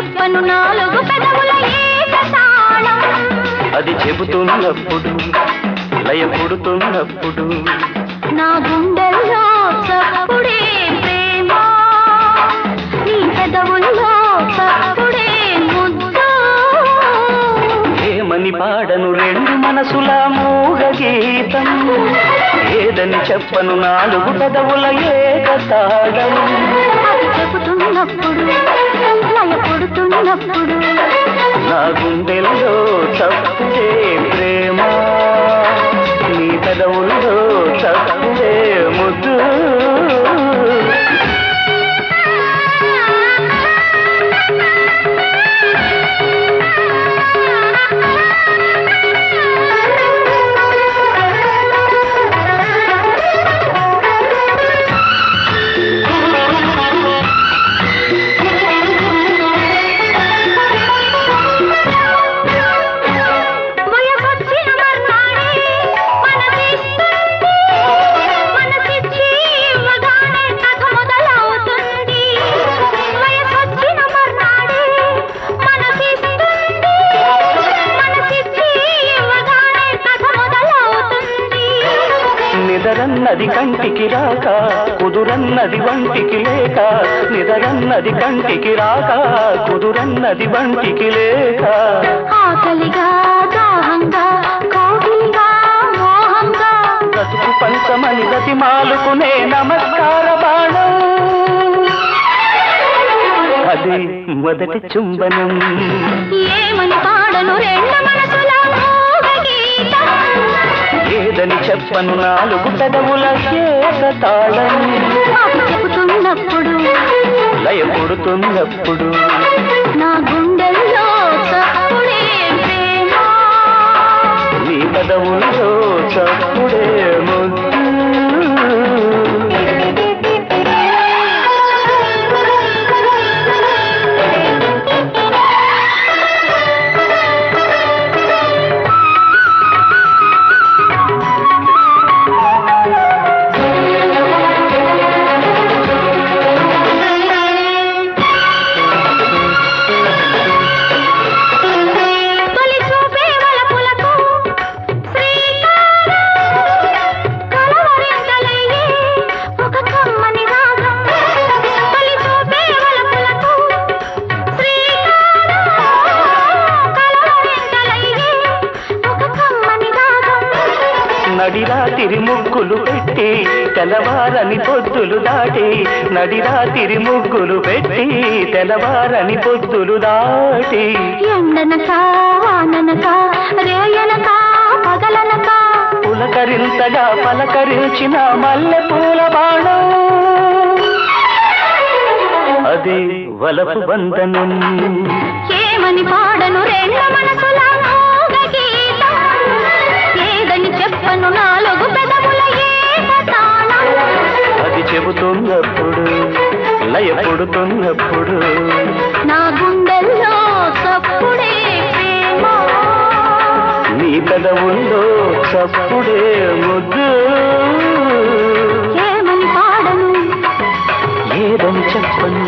చెప్పను నాలుగు పెదవుల అది చెబుతున్నప్పుడు లయ పుడుతున్నప్పుడు. నా గుండెల్లో చప్పుడే ప్రేమ. నీ పెదవుల్లో చప్పుడే ఏమని పాడను రెండు మనసుల మూగ గీతం? ఏదని చెప్పను నాలుగు పెదవుల ఏకతాళం అది చెబుతున్నప్పుడు పుడుతున్నప్పుడు నా గుండెల్లో నిదరన్నది కంటికి రాక కుదురన్నది వంటికి లేక నిదరన్నది కంటికి రాక కుదురన్నది వంటికి లేక. ఆకలిగా దాహంగా కోగిలిగా మోహంగా. బ్రతుకు పంచమని గతి మాలుకునే నమస్కార బాణం. అది మొదటి చుంబనం. చెప్పను నాలుగు పెదవుల తాళం అది చెబుతున్నప్పుడు లయ పుడుతున్నప్పుడు నా గుండెల్లో నడిరాతిరి ముగ్గులు పెట్టి తెల్లవారని పొద్దులు దాటి నడిరాతిరి ముగ్గులు పెట్టి తెల్లవారని పొద్దులు దాటి. ఎండనక వాననక రేయనక పగలనక. పులకరింతగా పలకరించిన మల్లె పూల బాణం. అది వలపు బంధనం. ఏమని పాడను చెబుతున్నప్పుడు లయపడుతున్నప్పుడు నా గుండెల్లో సప్పుడే నీ పెదవుల్లో సప్పుడే ముద్దు. ఏమని పాడను? ఏదో చెప్పను?